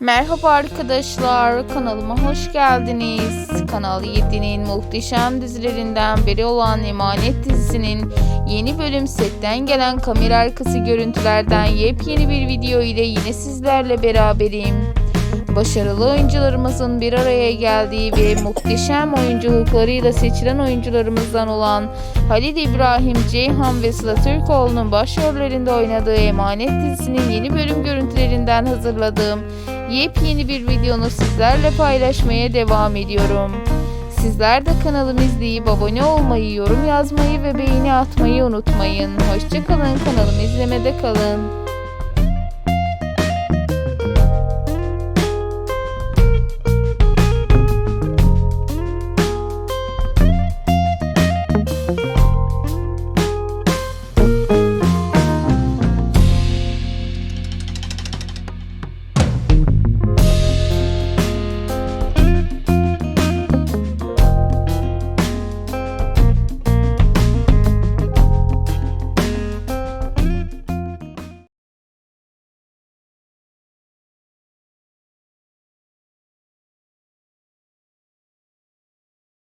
Merhaba arkadaşlar, kanalıma hoş geldiniz. Kanal 7'nin muhteşem dizilerinden biri olan Emanet dizisinin yeni bölüm setten gelen kamera arkası görüntülerden yepyeni bir video ile yine sizlerle beraberim. Başarılı oyuncularımızın bir araya geldiği ve muhteşem oyunculuklarıyla seçilen oyuncularımızdan olan Halil İbrahim Ceyhan ve Sıla Türkoğlu'nun başrollerinde oynadığı Emanet dizisinin yeni bölüm görüntülerinden hazırladığım yepyeni bir videonu sizlerle paylaşmaya devam ediyorum. Sizler de kanalımı izleyip abone olmayı, yorum yazmayı ve beğeni atmayı unutmayın. Hoşçakalın kanalımı izlemede kalın.